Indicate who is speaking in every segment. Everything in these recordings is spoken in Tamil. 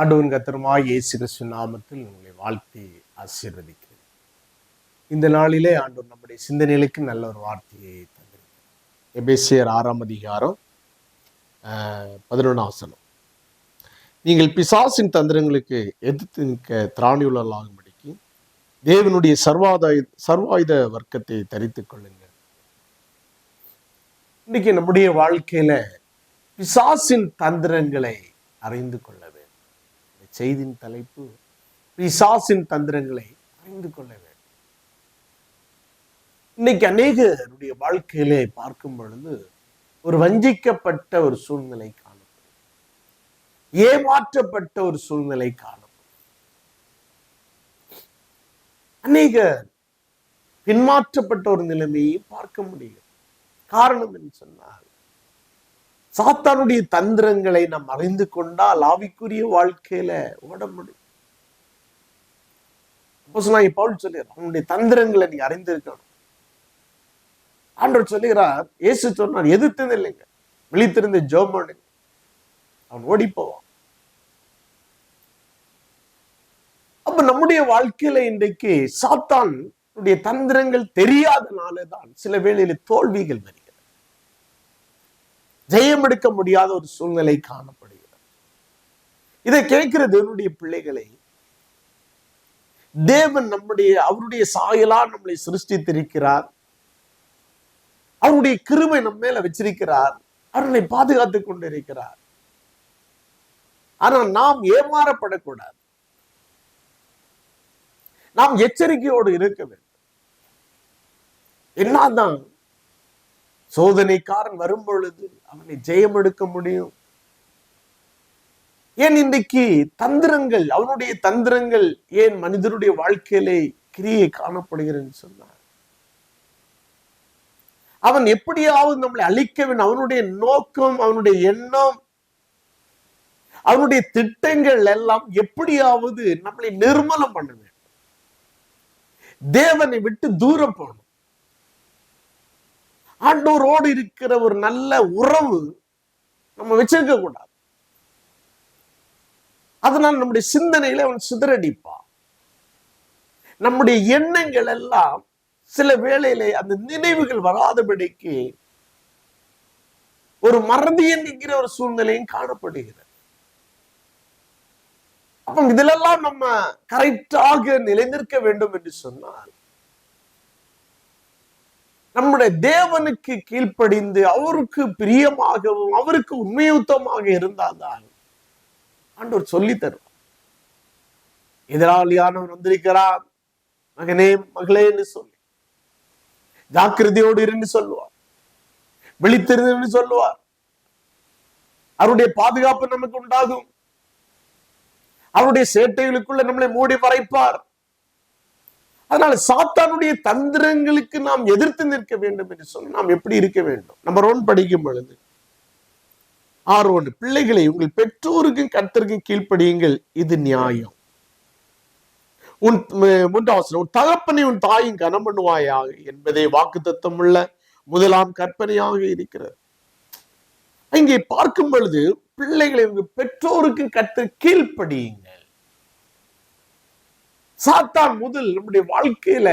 Speaker 1: ஆண்டவன் கத்திரமாய் இயேசு கிறிஸ்து நாமத்தில் உங்களை வாழ்த்தி ஆசீர்வதிக்கிறேன். இந்த நாளிலே ஆண்டவர் நம்முடைய சிந்தனைகளுக்கு நல்ல ஒரு வார்த்தையை தந்திருக்கிறார். எபேசியர் ஆறாம் அதிகாரம் பதினொன்றாம் நீங்கள் பிசாசின் தந்திரங்களுக்கு எதிர்த்து நிற்க திராணியுள்ளலாகும்படிக்கு தேவனுடைய சர்வாதாய சர்வாயுத வர்க்கத்தை தரித்துக் கொள்ளுங்கள். இன்னைக்கு நம்முடைய வாழ்க்கையில பிசாசின் தந்திரங்களை அறிந்து கொள்ள வேண்டும். செய்தியின் தலைப்பு பிசாசின் தந்திரங்களை அறிந்து கொள்ள வேண்டும். இன்னைக்கு அநேகருடைய வாழ்க்கையிலே பார்க்கும் பொழுது ஒரு வஞ்சிக்கப்பட்ட ஒரு சூழ்நிலை காணப்படும். ஏமாற்றப்பட்ட ஒரு சூழ்நிலை காணப்படும். அநேக பின்மாற்றப்பட்ட ஒரு நிலைமையை பார்க்க முடியும். காரணம் என்று சொன்னால் சாத்தானுடைய தந்திரங்களை நாம் அறிந்து கொண்டால் ஆவிக்குரிய வாழ்க்கையில ஓட முடியும். பவுல் சொல்லுகிறார் அவனுடைய தந்திரங்களை நீ அறிந்திருக்கணும். ஆண்டவர் சொல்லுகிறார் இயேசு சொன்னார் எதிர்த்தது இல்லைங்க. விழித்திருந்த ஜோமனு அவன் ஓடி போவான். அப்ப நம்முடைய வாழ்க்கையில இன்றைக்கு சாத்தான் தந்திரங்கள் தெரியாதனால தான் சில வேளையில தோல்விகள் வருகிறது. ஜெயம் எடுக்க முடியாத ஒரு சூழ்நிலை காணப்படுகிறது. இதை கேட்கிற தேவனுடைய பிள்ளைகளை தேவன் நம்முடைய அவருடைய சாயலா நம்மளை சிருஷ்டித்திருக்கிறார். அவருடைய கிருமை நம்ம மேல வச்சிருக்கிறார். அவர்களை பாதுகாத்துக் கொண்டிருக்கிறார். ஆனால் நாம் ஏமாறப்படக்கூடாது. நாம் எச்சரிக்கையோடு இருக்க வேண்டும். என்னதான் சோதனைக்காரன் வரும் பொழுது அவனை ஜெயம் எடுக்க முடியும். ஏன் இன்றைக்கு தந்திரங்கள் அவனுடைய தந்திரங்கள் ஏன் மனிதனுடைய வாழ்க்கையிலே கிரியை காணப்படுகிறது சொன்னார்? அவன் எப்படியாவது நம்மளை அழிக்க வேண்டும். அவனுடைய நோக்கம் அவனுடைய எண்ணம் அவனுடைய திட்டங்கள் எல்லாம் எப்படியாவது நம்மளை நிர்மலம் பண்ண வேண்டும். தேவனை விட்டு தூரம் போகணும். ஆண்டோரோடு இருக்கிற ஒரு நல்ல உறவு நம்ம வச்சிருக்க கூடாது. அதனால் நம்முடைய சிந்தனையில அவன் சிதறடிப்பான். நம்முடைய எண்ணங்கள் எல்லாம் சில வேளையிலே அந்த நினைவுகள் வராதபடிக்கு ஒரு மறதி என்கிற ஒரு சூழ்நிலையும் காணப்படுகிறது. அப்ப இதிலெல்லாம் நம்ம கரெக்டாக நிலைநிற்க வேண்டும் என்று சொன்னால் நம்முடைய தேவனுக்கு கீழ்ப்படிந்து அவருக்கு பிரியமாகவும் அவருக்கு உண்மையுத்தமாக இருந்தால்தான் ஆண்டவர் சொல்லி தருவார். எதிராளியானவர் வந்திருக்கிறார். மகனே மகளேன்னு சொல்லி. ஜாக்கிரதையோடு இருந்து சொல்லுவார். விழித்திருந்து சொல்லுவார். அவருடைய பாதுகாப்பு நமக்கு உண்டாகும். அவருடைய சேட்டைகளுக்குள்ள நம்மளை மூடி மறைப்பார். அதனால சாத்தானுடைய தந்திரங்களுக்கு நாம் எதிர்த்து நிற்க வேண்டும் என்று சொல்லி நாம் எப்படி இருக்க வேண்டும்? நம்பர் ஒன் படிக்கும் பொழுது. ஆறு ஒன்று பிள்ளைகளை உங்கள் பெற்றோருக்கும் கர்த்தருக்கும் கீழ்ப்படியுங்கள் இது நியாயம். உன் மூன்றாவது உன் தகப்பனை உன் தாயும் கனம் பண்ணுவாயாக என்பதே வாக்கு தத்துவம் உள்ள முதலாம் கற்பனையாக இருக்கிறது. இங்கே பார்க்கும் பொழுது பிள்ளைகளை உங்க பெற்றோருக்கு கற்று கீழ்ப்படியுங்க சாத்தான் முதல் நம்முடைய வாழ்க்கையில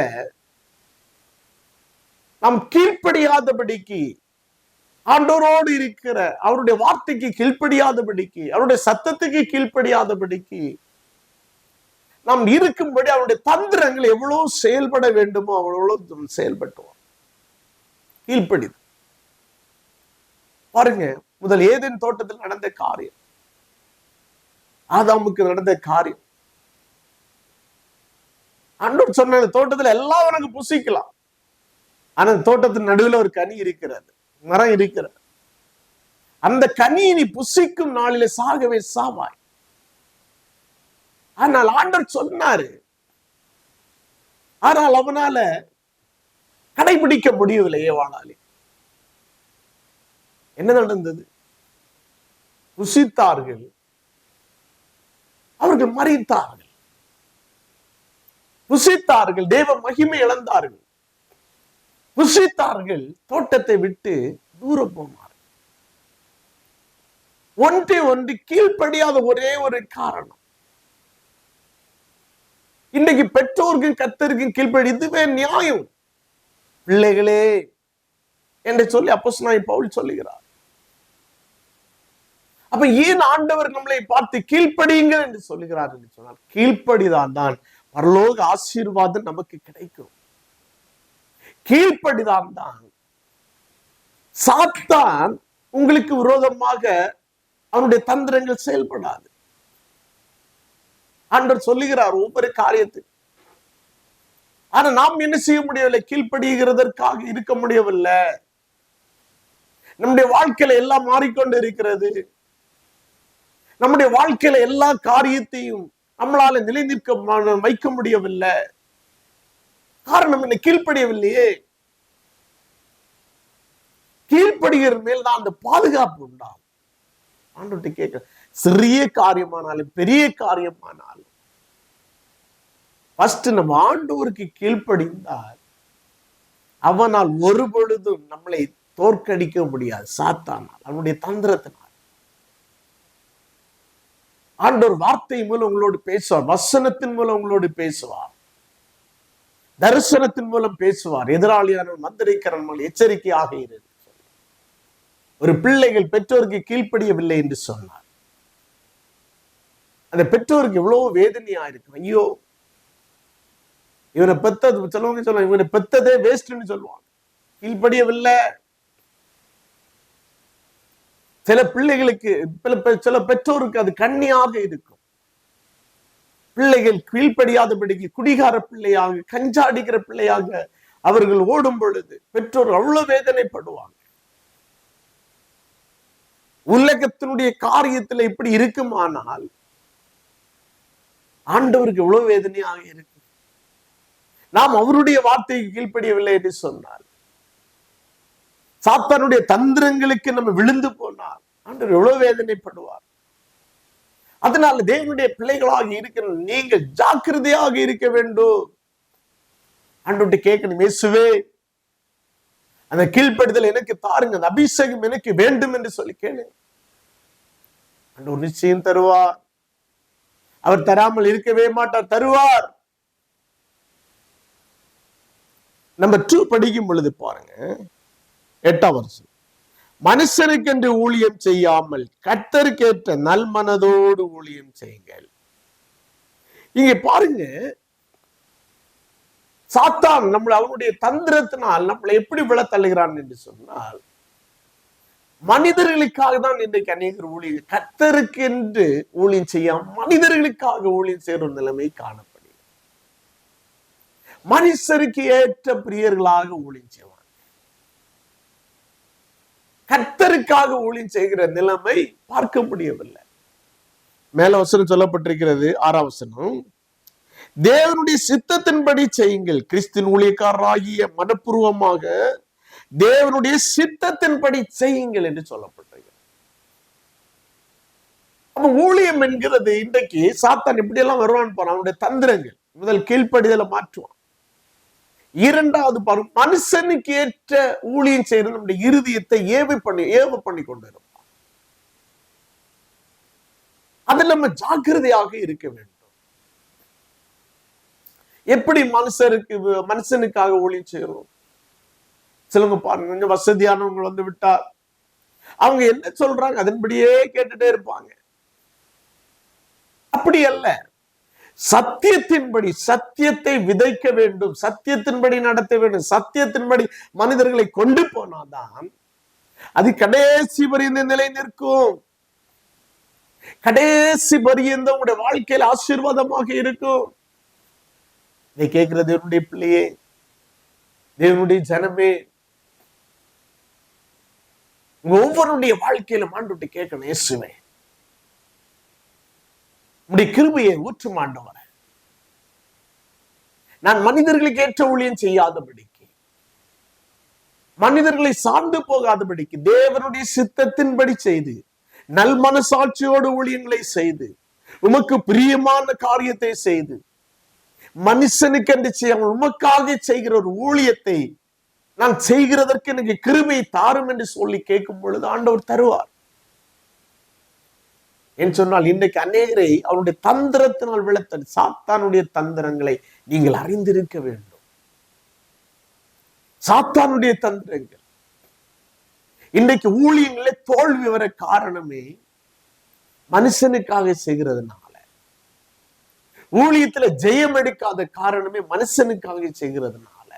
Speaker 1: நாம் கீழ்ப்படியாதபடிக்கு ஆண்டோரோடு இருக்கிற அவருடைய வார்த்தைக்கு கீழ்ப்படியாதபடிக்கு அவருடைய சத்தத்துக்கு கீழ்ப்படியாதபடிக்கு நாம் இருக்கும்படி அவருடைய தந்திரங்கள் எவ்வளவு செயல்பட வேண்டுமோ அவ்வளவு செயல்பட்டுவோம். கீழ்ப்படிது பாருங்க முதல் ஏதேன் தோட்டத்தில் நடந்த காரியம். ஆதாமுக்கு நடந்த காரியம். அன்று சொன்ன தோட்டத்துல எல்லாம் உனக்கு புசிக்கலாம். ஆனா தோட்டத்தின் நடுவில் ஒரு கனி இருக்கிறது. மரம் இருக்கிறது. அந்த கனியை நீ புசிக்கும் நாளில சாகவே சாவாய். ஆனால் ஆண்டர் சொன்னாரு ஆனால் அவனால கடைபிடிக்க முடியவில்லை ஏவானாலே என்ன நடந்தது? புசித்தார்கள். அவர்கள் மறித்தார்கள். புசித்தார்கள் தேவ மகிமை இழந்தார்கள். புசித்தார்கள் தோட்டத்தை விட்டு தூர போனார் ஒன்று ஒன்று கீழ்ப்படியாத ஒரே ஒரு காரணம். இன்னைக்கு பெற்றோருக்கும் கத்தருக்கும் கீழ்ப்படி இதுவே நியாயம். பிள்ளைகளே என்று சொல்லி அப்போ பவுல் சொல்லுகிறார். அப்ப ஏன் ஆண்டவர் நம்மளை பார்த்து கீழ்ப்படியுங்கள் என்று சொல்லுகிறார் என்று சொன்னால் கீழ்ப்படிதான் தான் பரலோக ஆசீர்வாதம் நமக்கு கிடைக்கும். கீழ்ப்படிதான் தான். சாத்தான் உங்களுக்கு விரோதமாக அவனுடைய தந்திரங்கள் செயல்படாது. ஆண்டவர் சொல்லுகிறார் ஒவ்வொரு காரியத்துக்கு ஆனா நாம் என்ன செய்ய முடியவில்லை? கீழ்ப்படுகிறதற்காக இருக்க முடியவில்லை. நம்முடைய வாழ்க்கையில எல்லாம் மாறிக்கொண்டு இருக்கிறது. நம்முடைய வாழ்க்கையில எல்லா காரியத்தையும் நம்மளால நிலை நிற்க வைக்க முடியவில்லை. காரணம் என்ன? கீழ்ப்படியவில்லையே. கீழ்ப்படுகிற மேல் தான் அந்த பாதுகாப்பு உண்டாகும். ஆண்டு கேட்க சிறிய காரியமானாலும் பெரிய காரியமானாலும் ஃபர்ஸ்ட் நம்ம ஆண்டவருக்கு கீழ்ப்படிந்தால் அவனால் ஒரு பொழுதும் நம்மளை தோற்கடிக்க முடியாது சாத்தானால். அவனுடைய தந்திரத்தினால். ஆண்டவர் வார்த்தை மூலம் உங்களோடு பேசுவார் வசனத்தின் மூலம் உங்களோடு பேசுவார். தரிசனத்தின் மூலம் பேசுவார். எதிராளியான மந்திரிக்கிறன் எச்சரிக்கையாக இரு ஒரு பிள்ளைகள் பெற்றோருக்கு கீழ்ப்படியவில்லை என்று சொன்னார். அந்த பெற்றோருக்கு எவ்வளவு வேதனையா இருக்கும். ஐயோ இவனை பெத்தது சொல்லுவாங்க சொல்லுவாங்க இவனை பெத்ததே வேஸ்ட்னு சொல்லுவாங்க. கீழ்ப்படியவில்லை. சில பிள்ளைகளுக்கு சில பெற்றோருக்கு அது கண்ணியாக இருக்கும். பிள்ளைகள் கீழ்ப்படியாதபடிக்கு குடிகார பிள்ளையாக கஞ்சாடிக்கிற பிள்ளையாக அவர்கள் ஓடும் பொழுது பெற்றோர் அவ்வளவு வேதனைப்படுவாங்க. உலகத்தினுடைய காரியத்துல இப்படி இருக்குமானால் ஆண்டவருக்கு எவ்வளவு வேதனையாக இருக்கு நாம் அவருடைய வார்த்தைக்கு கீழ்ப்படியவில்லை என்று சொன்னால் சாத்தானுடைய தந்திரங்களுக்கு நம்ம விழுந்து போனால் ஆண்டவர் எவ்வளவு வேதனைப்படுவார். அதனால தேவனுடைய பிள்ளைகளாக இருக்கிற நீங்கள் ஜாக்கிரதையாக இருக்க வேண்டும். ஆண்டு கேட்கணும் இயேசுவே அந்த கீழ்ப்படுதல் எனக்கு தாருங்க அந்த அபிஷேகம் எனக்கு வேண்டும் என்று சொல்லி கேளு ஒரு நிச்சயம் தருவார். அவர் தராமல் இருக்கவே மாட்டார் தருவார். நம்ம டூ படிக்கும் பொழுது பாருங்க எட்டாம் வருஷம் மனுஷனுக்கென்று ஊழியம் செய்யாமல் கத்தருக்கேற்ற நல் மனதோடு ஊழியம் செய்யுங்கள். இங்க பாருங்க சாத்தான் நம்மளை அவனுடைய தந்திரத்தினால் நம்மளை எப்படி விழ தள்ளுகிறான் என்று சொன்னால் மனிதர்களுக்காக தான் இன்றைக்கு அநேகர் ஊழியர் கத்தருக்கு என்று ஊழியம் செய்ய மனிதர்களுக்காக ஊழியம் செய்கிற நிலைமை காணப்படுகிறது. மனுஷருக்கு ஏற்ற பிரியர்களாக ஊழியம் செய்யும் கத்தருக்காக ஊழியம் செய்கிற நிலைமை பார்க்க முடியவில்லை. மேல வசனம் சொல்லப்பட்டிருக்கிறது ஆறாம் வசனம். தேவனுடைய சித்தத்தின்படி செய்யுங்கள். கிறிஸ்தின் ஊழியக்காரராகிய மனப்பூர்வமாக தேவனுடைய சித்தத்தின்படி செய்யுங்கள் என்று சொல்லப்பட்டிருக்கிறது. அப்ப ஊழியம் என்கிறது இன்றைக்கு சாத்தான் இப்படி எல்லாம் வருவான் போறான் அவனுடைய தந்திரங்கள் முதல் கீழ்ப்படிதலை மாற்றுவான். இரண்டாவது பாருங்க மனுஷனுக்கு ஏற்ற ஊழியம் செய்யறது நம்முடைய இருதயத்தை ஏவி பண்ணி ஏவ பண்ணி கொண்டு அதில் நம்ம ஜாக்கிரதையாக இருக்க வேண்டும். எப்படி மனுஷருக்கு மனுஷனுக்காக ஊழியம் செய்யறோம் சிலவங்க பாருங்க கொஞ்சம் வசதியானவங்க வந்து விட்டா அவங்க என்ன சொல்றாங்க? அதன்படியே கேட்டுட்டே இருப்பாங்க. அப்படி அல்ல. சத்தியத்தின்படி சத்தியத்தை விதைக்க வேண்டும் சத்தியத்தின்படி நடத்த வேண்டும் சத்தியத்தின்படி மனிதர்களை கொண்டு போனாதான் அது கடைசி பரியந்த நிலை நிற்கும் கடைசி பரியந்த உங்களுடைய வாழ்க்கையில் ஆசீர்வாதமாக இருக்கும். இதை கேட்கிற தேவனுடைய பிள்ளையே தேவனுடைய ஜனமே ஒவ்வொருடைய வாழ்க்கையில மாண்டு கேட்கணும் இயேசுவேன் உடைய கிருபையை ஊற்று மாண்டவர நான் மனிதர்களுக்கு ஏற்ற ஊழியம் செய்யாதபடிக்கு மனிதர்களை சார்ந்து போகாதபடிக்கு தேவனுடைய சித்தத்தின்படி செய்து நல் மனசாட்சியோடு ஊழியங்களை செய்து உமக்கு பிரியமான காரியத்தை செய்து மனுஷனுக்கு என்று செய்ய உமக்காக செய்கிற ஒரு ஊழியத்தை நான் செய்கிறதற்கு எனக்கு கிருபை தாரும் என்று சொல்லி கேட்கும் பொழுது ஆண்டவர் தருவார். என்று சொன்னால் இன்றைக்கு அநேகரை அவருடைய தந்திரத்தினால் விளத்த சாத்தானுடைய தந்திரங்களை நீங்கள் அறிந்திருக்க வேண்டும். சாத்தானுடைய தந்திரங்கள். இன்றைக்கு ஊழியங்களே தோல்வி வர காரணமே மனுஷனுக்காக செய்கிறதுனால. ஊழியத்துல ஜெயம் எடுக்காத காரணமே மனுஷனுக்காக செய்கிறதுனால.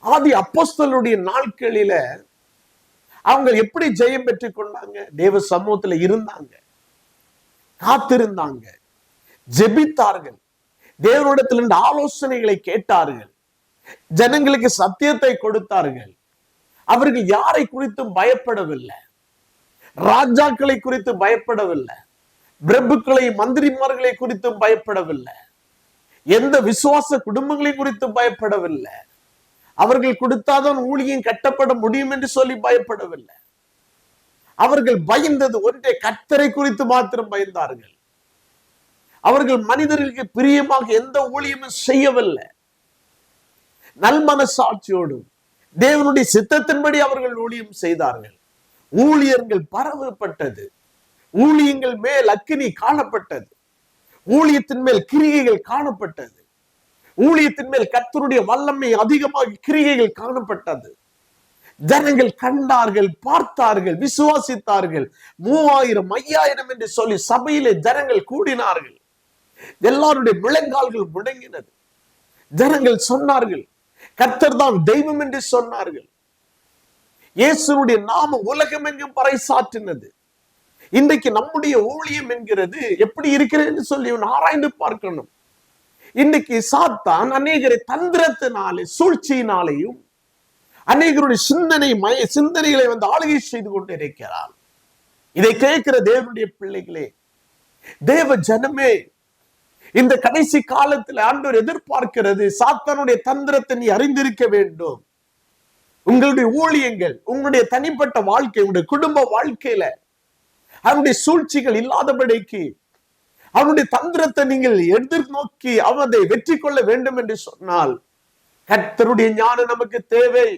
Speaker 1: ஆதி அப்போஸ்தலுடைய நாட்களில அவங்க எப்படி ஜெயம் பெற்றுக் கொண்டாங்க? தேவ சமூகத்துல இருந்தாங்க. காத்திருந்தாங்க. ஜெபித்தார்கள். தேவனிடத்திலிருந்து ஆலோசனைகளை கேட்டார்கள். ஜனங்களுக்கு சத்தியத்தை கொடுத்தார்கள். அவர்கள் யாரை குறித்தும் பயப்படவில்லை. ராஜாக்களை குறித்து பயப்படவில்லை. பிரபுக்களை மந்திரிமார்களை குறித்தும் பயப்படவில்லை. எந்த விசுவாச குடும்பங்களை குறித்தும் பயப்படவில்லை. அவர்கள் கொடுத்தாதான் ஊழியம் கட்டப்பட முடியும் என்று சொல்லி பயப்படவில்லை. அவர்கள் பயந்தது ஒன்றே கத்தரை குறித்து மாத்திரம் பயந்தார்கள். அவர்கள் மனிதர்களுக்கு பிரியமாக எந்த ஊழியமும் செய்யவில்லை. நல்மனசாட்சியோடு தேவனுடைய சித்தத்தின்படி அவர்கள் ஊழியம் செய்தார்கள். ஊழியர்கள் பரவப்பட்டது. ஊழியங்கள் மேல் அக்கினி காணப்பட்டது. ஊழியத்தின் மேல் கிரிகைகள் காணப்பட்டது. ஊழியத்தின் மேல் கர்த்தருடைய வல்லமை அதிகமாக கிரிகைகள் காணப்பட்டது. ஜனங்கள் கண்டார்கள் பார்த்தார்கள் விசுவாசித்தார்கள். மூவாயிரம் ஐயாயிரம் என்று சொல்லி சபையிலே ஜனங்கள் கூடினார்கள். எல்லாருடைய முழங்கால்கள் முடங்கினது. ஜனங்கள் சொன்னார்கள் கர்த்தர் தான் தெய்வம் என்று சொன்னார்கள். இயேசுடைய நாமம் உலகம் எங்கும் பறைசாற்றினது. இன்றைக்கு நம்முடைய ஊழியம் என்கிறது எப்படி இருக்கிறது என்று சொல்லி ஆராய்ந்து பார்க்கணும். இன்னைக்கு சாத்தான் அநேகரை தந்திரத்தினாலே சூழ்ச்சியினாலேயும் அநேகருடைய சிந்தனை மய சிந்தனைகளை வந்து ஆளுகை செய்து கொண்டு இருக்கிறார். இதை கேட்கிற தேவனுடைய பிள்ளைகளே தேவ ஜனமே இந்த கடைசி காலத்தில் ஆண்டவர் எதிர்பார்க்கிறது சாத்தானுடைய தந்திரத்தை நீ அறிந்திருக்க வேண்டும். உங்களுடைய ஊழியங்கள் உங்களுடைய தனிப்பட்ட வாழ்க்கை உங்களுடைய குடும்ப வாழ்க்கையில அவனுடைய சூழ்ச்சிகள் இல்லாதபடிக்கு அவனுடைய தந்திரத்தை நீங்கள் எதிர்நோக்கி அவனை வெற்றி கொள்ள வேண்டும் என்று சொன்னால் கர்த்தருடைய ஞானம் நமக்கு தேவை.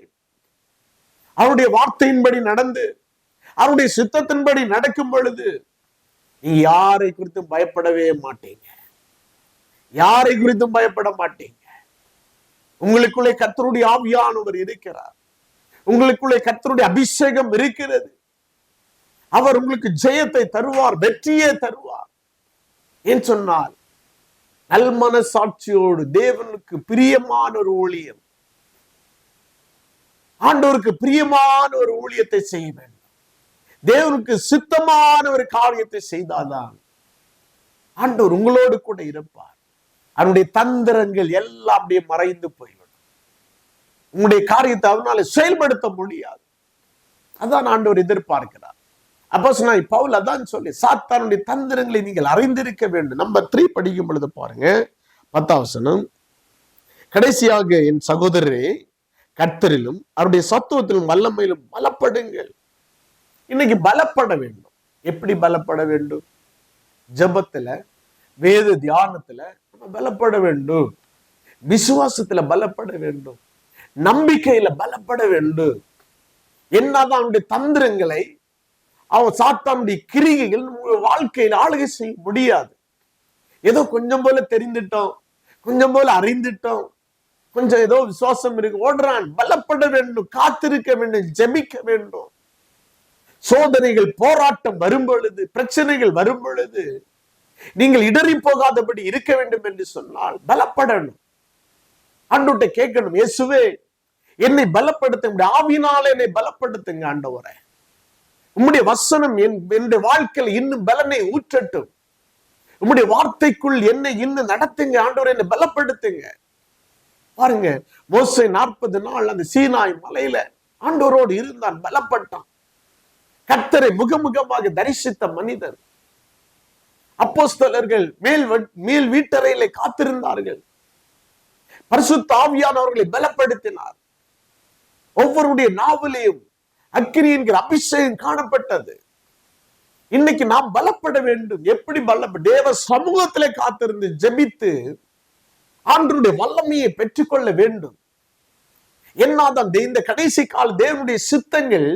Speaker 1: அவருடைய வார்த்தையின்படி நடந்து அவருடைய சித்தத்தின்படி நடக்கும் பொழுது நீ யாரை குறித்தும் பயப்படவே மாட்டீங்க. யாரை குறித்தும் பயப்பட மாட்டீங்க. உங்களுக்குள்ளே கர்த்தருடைய ஆவியானவர் இருக்கிறார். உங்களுக்குள்ளே கர்த்தருடைய அபிஷேகம் இருக்கிறது. அவர் உங்களுக்கு ஜெயத்தை தருவார் வெற்றியே தருவார். ஏன் சொன்னால் நல்மன சாட்சியோடு தேவனுக்கு பிரியமான ஒரு ஊழியம். ஆண்டவருக்கு பிரியமான ஒரு ஊழியத்தை செய்ய வேண்டும். தேவனுக்கு சித்தமான ஒரு காரியத்தை செய்தால்தான் ஆண்டவர் உங்களோடு கூட இருப்பார். அவருடைய தந்திரங்கள் எல்லாம் அப்படியே மறைந்து போய்விடும். உங்களுடைய காரியத்தை அவனால செயல்படுத்த முடியாது. அதான் ஆண்டவர் எதிர்பார்க்கிறார். அப்போ சொன்னா பவுல் அதான் சொல்லி சாத்தானுடைய தந்திரங்களை நீங்கள் அறிந்திருக்க வேண்டும். நம்பர் த்ரீ படிக்கும் பொழுது பாருங்க பத்தாவசனம் கடைசியாக என் சகோதரரே கர்த்தரிலும் அவருடைய சத்துவத்திலும் வல்லமையிலும் பலப்படுங்கள். இன்னைக்கு பலப்பட வேண்டும். எப்படி பலப்பட வேண்டும்? ஜெபத்துல வேத தியானத்துல நம்ம பலப்பட வேண்டும். விசுவாசத்துல பலப்பட வேண்டும். நம்பிக்கையில பலப்பட வேண்டும். என்னதான் அவனுடைய தந்திரங்களை அவன் சாத்தானுடைய கிரிகைகள் வாழ்க்கையில் ஆளுகை செய்ய முடியாது. ஏதோ கொஞ்சம் போல தெரிந்துட்டோம் கொஞ்சம் போல அறிந்துட்டோம் கொஞ்சம் ஏதோ விசுவாசம் இருக்கு. ஓடுறான் பலப்பட வேண்டும் காத்திருக்க வேண்டும் ஜெபிக்க வேண்டும். சோதனைகள் போராட்டம் வரும் பொழுது பிரச்சனைகள் வரும் பொழுது நீங்கள் இடறி போகாதபடி இருக்க வேண்டும் என்று சொன்னால் பலப்படணும். ஆண்டோட்ட கேட்கணும் இயேசுவே என்னை பலப்படுத்த ஆவினால் என்னை பலப்படுத்துங்க ஆண்டவரை. உம்முடைய வசனம் என் என்னுடைய வாழ்க்கையில் இன்னும் பலனை ஊற்றட்டும். உம்முடைய வார்த்தைக்குள் என்னை இன்னும் நடத்துங்க ஆண்டவர் என்னை பலப்படுத்துங்க. பாருங்க மோசை நாற்பது நாள் அந்த சீனாய் மலையில ஆண்டவரோடு இருந்தான் பலப்பட்டான். கத்தரை முகமுகமாக தரிசித்த மனிதர். அப்போஸ்தலர்கள் மேல் மேல் வீட்டறையிலே காத்திருந்தார்கள். பரிசுத்த ஆவியானவர்களை பலப்படுத்தினார். ஒவ்வொருடைய நாவலையும் அக்கினி என்கிற அபிஷேகம் காணப்பட்டது. இன்னைக்கு நாம் பலப்பட வேண்டும். எப்படி பல தேவ சமூகத்திலே காத்திருந்து ஜெபித்து ஆண்டருடைய வல்லமையை பெற்றுக்கொள்ள வேண்டும். என்னாதான் இந்த கடைசி கால தேவனுடைய சித்தங்கள்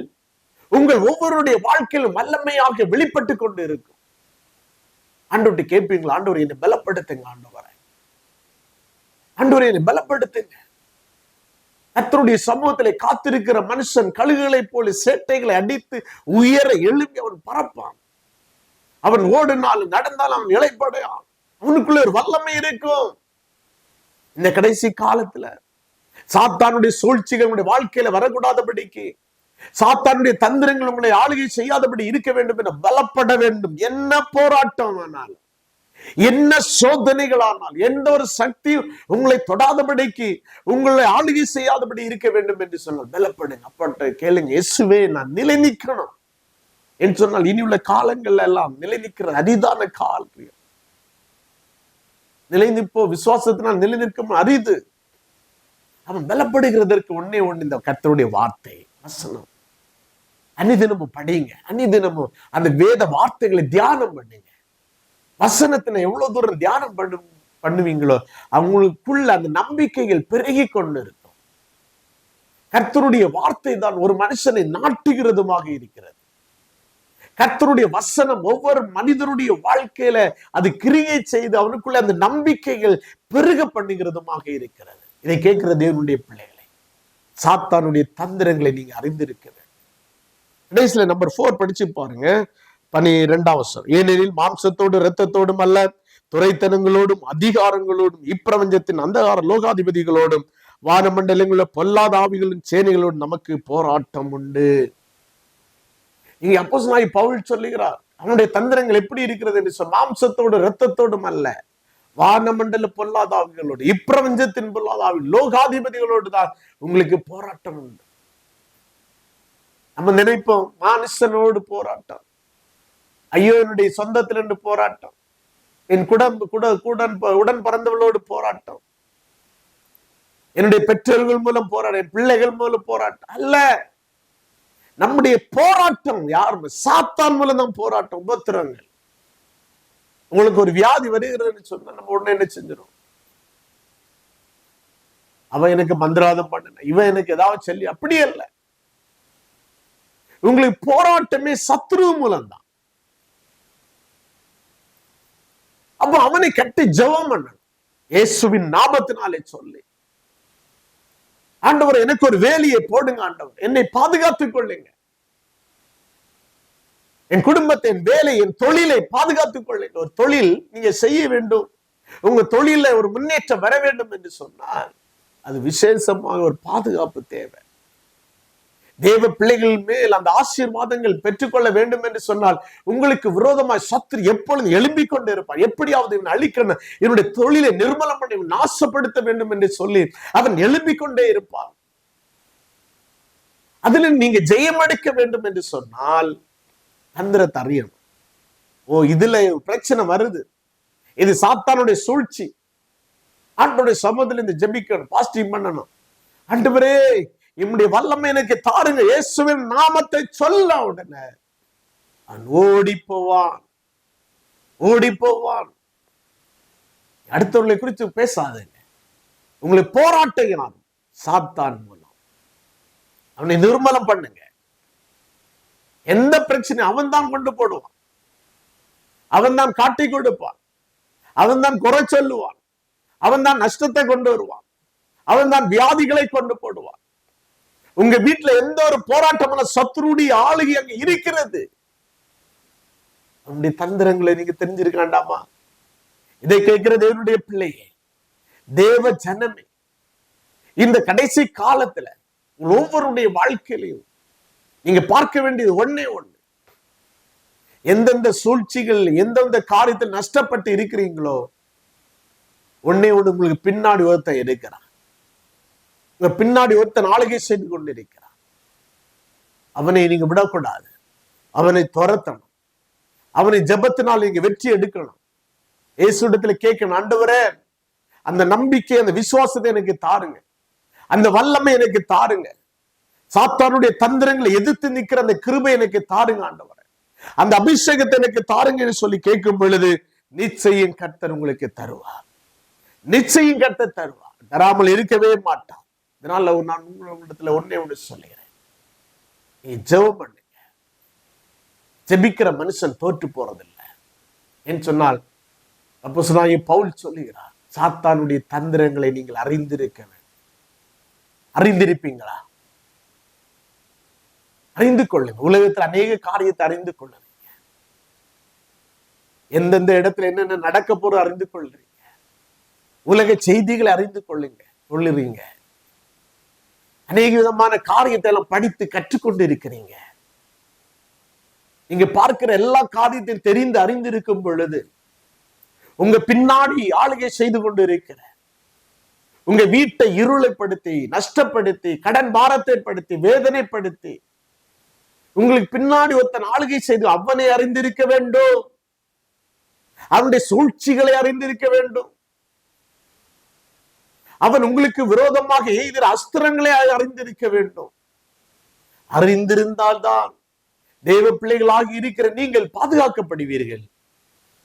Speaker 1: உங்கள் ஒவ்வொருடைய வாழ்க்கையிலும் வல்லமையாக வெளிப்பட்டு கொண்டு இருக்கும் ஆண்டவர்கிட்ட கேட்பீங்களா? ஆண்டவர் என்னை பலப்படுத்துங்க ஆண்டவரை. ஆண்டவரை என்னை பலப்படுத்துங்க. கத்தருடைய சமூகத்திலே காத்திருக்கிற மனுஷன் கழுகுகளை போல சேட்டைகளை அடித்து உயர எழும்பி அவன் பறப்பான். அவன் ஓடினாலும் நடந்தாலும் அவன் இழைப்படையான் அவனுக்குள்ள ஒரு வல்லமை இருக்கும். இந்த கடைசி காலத்துல சாத்தானுடைய சூழ்ச்சிகள் உங்களுடைய வாழ்க்கையில வரக்கூடாதபடிக்கு சாத்தானுடைய தந்திரங்கள் உங்களை ஆளுகை செய்யாதபடி இருக்க வேண்டும் என பலப்பட வேண்டும். என்ன போராட்டம் ஆனாலும். என்ன சோதனைகளானால் எந்த ஒரு சக்தி உங்களை தொடாதபடிக்கு உங்களை ஆளுகை செய்யாதபடி இருக்க வேண்டும் என்று சொன்னால் பலப்படுங்க அப்பட்ட கேளுங்க இயேசுவே நான் நிலை நிற்கணும் என்று சொன்னால் இனி உள்ள காலங்கள்ல எல்லாம் நிலை நிற்கிற அரிதான கால் நிலை நிற்போ விசுவாசத்தினால் நிலை நிற்கும் அரிது. அவன் பலப்படுகிறதற்கு ஒன்னே ஒண்ணு இந்த கத்தருடைய வார்த்தை வசனம். அனிதினமும் படிங்க அனிதினமும் அந்த வேத வார்த்தைகளை தியானம் பண்ணுங்க. வசனத்துல எவ்வளவு தூரம் தியானம் பண்ணு பண்ணுவீங்களோ அவங்களுக்குள்ள அந்த நம்பிக்கைகள் பெருகி கொண்டு இருக்கும் கர்த்தருடைய வார்த்தை தான் ஒரு மனுஷனை நாட்டுகிறதுமாக இருக்கிறது. கர்த்தருடைய வசனம் ஒவ்வொரு மனிதனுடைய வாழ்க்கையில அது கிரியை செய்து அவனுக்குள்ள அந்த நம்பிக்கைகள் பெருக பண்ணுகிறதுமாக இருக்கிறது. இதை கேட்கிற தேவனுடைய பிள்ளைகளை சாத்தானுடைய தந்திரங்களை நீங்க அறிந்திருக்க வேண்டும். கடைசியில நம்பர் ஃபோர் படிச்சு பாருங்க. பனிரெண்டாம் வருஷம் ஏனெனில் மாம்சத்தோடு இரத்தத்தோடும் அல்ல துறைத்தனங்களோடும் அதிகாரங்களோடும் இப்பிரபஞ்சத்தின் அந்தகார லோகாதிபதிகளோடும் வானமண்டலங்களில் பொல்லாத ஆவிகளின் சேனைகளோடும் நமக்கு போராட்டம் உண்டு. இங்க அப்போ நாய் பவுல் சொல்லுகிறார் அவனுடைய தந்திரங்கள் எப்படி இருக்கிறது என்று சொல் மாம்சத்தோடு இரத்தத்தோடும் அல்ல வானமண்டல பொல்லாத ஆவிகளோடு இப்பிரபஞ்சத்தின் பொல்லாத ஆவி லோகாதிபதிகளோடு தான் உங்களுக்கு போராட்டம் உண்டு. நம்ம நினைப்போம் மனுஷனோடு போராட்டம். ஐயோ என்னுடைய சொந்தத்துல இருந்து போராட்டம். என் குடம் குட கூடன் உடன் பிறந்தவளோடு போராட்டம். என்னுடைய பெற்றோர்கள் மூலம் போராட்டம் என் பிள்ளைகள் மூலம் போராட்டம் அல்ல. நம்முடைய போராட்டம் யாரும் சாத்தான் மூலம் தான் போராட்டம் உபத்திரங்கள் உங்களுக்கு ஒரு வியாதி வருகிறதுன்னு சொன்னா நம்ம உடனே என்ன செஞ்சிடும் அவன் எனக்கு மந்திராதம் பண்ணன இவன் எனக்கு ஏதாவது சொல்லி அப்படியே இல்லை. உங்களுக்கு போராட்டமே சத்ரு மூலம் தான். அப்ப அவனை கட்டி ஜெபம் பண்ணணும். இயேசுவின் நாமத்தினாலே சொல்லி. ஆண்டவர் எனக்கு ஒரு வேலையை போடுங்க ஆண்டவர். என்னை பாதுகாத்துக் கொள்ளுங்க. என் குடும்பத்தை என் வேலை என் தொழிலை பாதுகாத்துக் கொள்ளுங்க. ஒரு தொழில் நீங்க செய்ய வேண்டும். உங்க தொழில ஒரு முன்னேற்றம் வர வேண்டும் என்று சொன்னால் அது விசேஷமாக ஒரு பாதுகாப்பு தேவை. தேவ பிள்ளைகள் மேல் அந்த ஆசீர்வாதங்கள் பெற்றுக்கொள்ள வேண்டும் என்று சொன்னால் உங்களுக்கு விரோதமாய் சத்துரு எப்பொழுது எழும்பிக் கொண்டு இருப்பான் எப்படியாவது இவன் அழிக்கணும் இவனுடைய தொழிலை நிர்மலம் பண்ணி இவன் நாசப்படுத்த வேண்டும் என்று சொல்லி அவன் எழும்பிக் கொண்டே இருப்பான். அதுல நீங்க ஜெயம் அடிக்க வேண்டும் என்று சொன்னால் தந்திரத்தை அறியணும். ஓ இதுல பிரச்சனை வருது. இது சாத்தானுடைய சூழ்ச்சி. ஆண்டோடைய சமூகத்தில் இந்த ஜெபிக்கணும் பாசிட்டிவ் பண்ணணும். அண்டு இம்முடைய வல்லமை எனக்கு தாருங்க. இயேசுவின் நாமத்தை சொல்ல உடனே அவன் ஓடி போவான் ஓடி போவான் அடுத்தவர்களை குறித்து பேசாதீங்க. உங்களை போராட்டுகிறான் சாத்தான் மூலம். அவனை நிர்மலம் பண்ணுங்க. எந்த பிரச்சனை அவன் தான் கொண்டு போடுவான். அவன் தான் காட்டி கொடுப்பான். அவன் தான் குறை சொல்லுவான். அவன் தான் நஷ்டத்தை கொண்டு வருவான். அவன் தான் வியாதிகளை கொண்டு போடுவான். உங்க வீட்டுல எந்த ஒரு போராட்டமான சத்ருடைய ஆளுகை அங்க இருக்கிறது? அவனுடைய தந்திரங்களை நீங்க தெரிஞ்சிருக்க வேண்டாமா? இதை கேட்கிற தேவனுடைய பிள்ளையே தேவ ஜனமே இந்த கடைசி காலத்துல உங்கள் ஒவ்வொருடைய வாழ்க்கையிலையும் நீங்க பார்க்க வேண்டியது ஒண்ணே ஒண்ணு. எந்தெந்த சூழ்ச்சிகள் எந்தெந்த காரியத்தில் நஷ்டப்பட்டு இருக்கிறீங்களோ ஒன்னே ஒண்ணு உங்களுக்கு பின்னாடி ஒருத்தன் இருக்கிறான். பின்னாடி ஒருத்தன் ஆளுகை செய்து கொண்டிருக்கிறான் அவனை நீங்க விடக்கூடாது. அவனை துரத்தணும். அவனை ஜபத்தினால் நீங்க வெற்றி எடுக்கணும். இயேசுடத்துல கேட்கணும் ஆண்டவரே அந்த நம்பிக்கை அந்த விசுவாசத்தை எனக்கு தாருங்க. அந்த வல்லமை எனக்கு தாருங்க. சாத்தானுடைய தந்திரங்களை எதிர்த்து நிக்கிற அந்த கிருபை எனக்கு தாருங்க ஆண்டவரே. அந்த அபிஷேகத்தை எனக்கு தாருங்கன்னு சொல்லி கேட்கும் பொழுது நிச்சயம் கர்த்தர் உங்களுக்கு தருவார். நிச்சயம் கர்த்தர் தருவார். தராமல் இருக்கவே மாட்டார். இதனால நான் உங்களிடத்துல ஒன்னே ஒன்று சொல்லுகிறேன். நீ ஜெபம் பண்ணுங்க. ஜெபிக்கிற மனுஷன் தோற்று போறதில்லை. ஏன்னு சொன்னால் அப்போ சொன்னாங்க பவுல் சொல்லுகிறார் சாத்தானுடைய தந்திரங்களை நீங்கள் அறிந்திருக்க வேண்டும். அறிந்திருப்பீங்களா? அறிந்து கொள்ளுங்க உலகத்தில் அநேக காரியத்தை அறிந்து கொள்ளுங்க எந்தெந்த இடத்துல என்னென்ன நடக்க போற அறிந்து கொள்றீங்க. உலக செய்திகளை அறிந்து கொள்ளுங்க. கொள்ளுறீங்க அநேக விதமான காரியத்தை எல்லாம் படித்து கற்றுக்கொண்டு இருக்கிறீங்க நீங்க பார்க்கிற எல்லா காரியத்தையும் தெரிந்து அறிந்திருக்கும் பொழுது உங்க பின்னாடி ஆளுகை செய்து கொண்டு இருக்கிற உங்க வீட்டை இருளைப்படுத்தி நஷ்டப்படுத்தி கடன் பாரத்தை படுத்தி வேதனைப்படுத்தி உங்களுக்கு பின்னாடி ஒருத்தன் ஆளுகை செய்து அவனை அறிந்திருக்க வேண்டும். அவனுடைய சூழ்ச்சிகளை அறிந்திருக்க வேண்டும். அவன் உங்களுக்கு விரோதமாக எய்கிற அஸ்திரங்களை அறிந்திருக்க வேண்டும். அறிந்திருந்தால்தான் தேவ பிள்ளைகளாக இருக்கிற நீங்கள் பாதுகாக்கப்படுவீர்கள்.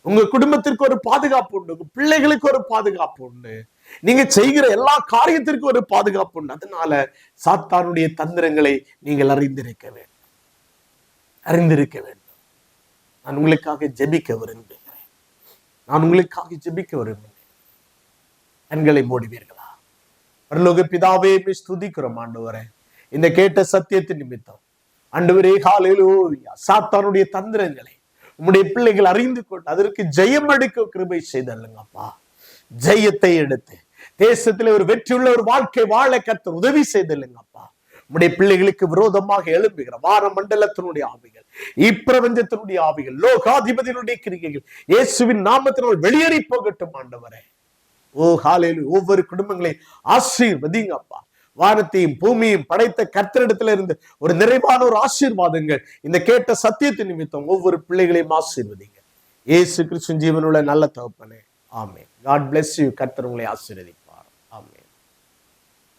Speaker 1: உங்க குடும்பத்திற்கு ஒரு பாதுகாப்பு உண்டு உங்க பிள்ளைகளுக்கு ஒரு பாதுகாப்பு உண்டு. நீங்க செய்கிற எல்லா காரியத்திற்கும் ஒரு பாதுகாப்பு உண்டு. அதனால சாத்தானுடைய தந்திரங்களை நீங்கள் அறிந்திருக்க வேண்டும். அறிந்திருக்க வேண்டும். நான் உங்களுக்காக ஜெபிக்க விரும்புகிறேன். நான் உங்களுக்காக ஜெபிக்க விரும்புகிறேன். கண்களை மூடுவீர்கள். பரலோக பிதாவே போய் ஸ்துதிக்கிறோம் ஆண்டவரே. இந்த கேட்ட சத்தியத்தின் நிமித்தம். ஆண்டவரே காலையிலூயா சாத்தானுடைய தந்திரங்களை உம்முடைய பிள்ளைகள் அறிந்து கொண்டு அதற்கு ஜெயம் எடுக்க கிருபை செய்தல்லுங்கப்பா ஜெயத்தை எடுத்து தேசத்தில் ஒரு வெற்றியுள்ள ஒரு வாழ்க்கை வாழ கத்த உதவி செய்தல்லுங்கப்பா உம்முடைய பிள்ளைகளுக்கு விரோதமாக எழும்புகிற வார மண்டலத்தினுடைய ஆவிகள் இப்பிரபஞ்சத்தினுடைய ஆவிகள் லோகாதிபதியினுடைய கிரிகைகள் இயேசுவின் நாமத்தினால் வெளியேறி போகட்டும் ஆண்டவரே. ஓ காலையில் ஒவ்வொரு குடும்பங்களையும் ஆசீர்வதிங்கப்பா. வானத்தையும் பூமியும் படைத்த கர்த்தரிடத்துல இருந்து ஒரு நிறைவான ஒரு ஆசீர்வாதங்கள். இந்த கேட்ட சத்தியத்தின் நிமித்தம் ஒவ்வொரு பிள்ளைகளையும் ஆசீர்வதிங்க. ஏசு கிறிஸ்துவின் ஜீவனுள்ள நல்ல தகப்பனே. ஆமே காட் பிளஸ் யூ கர்த்தர் உங்களை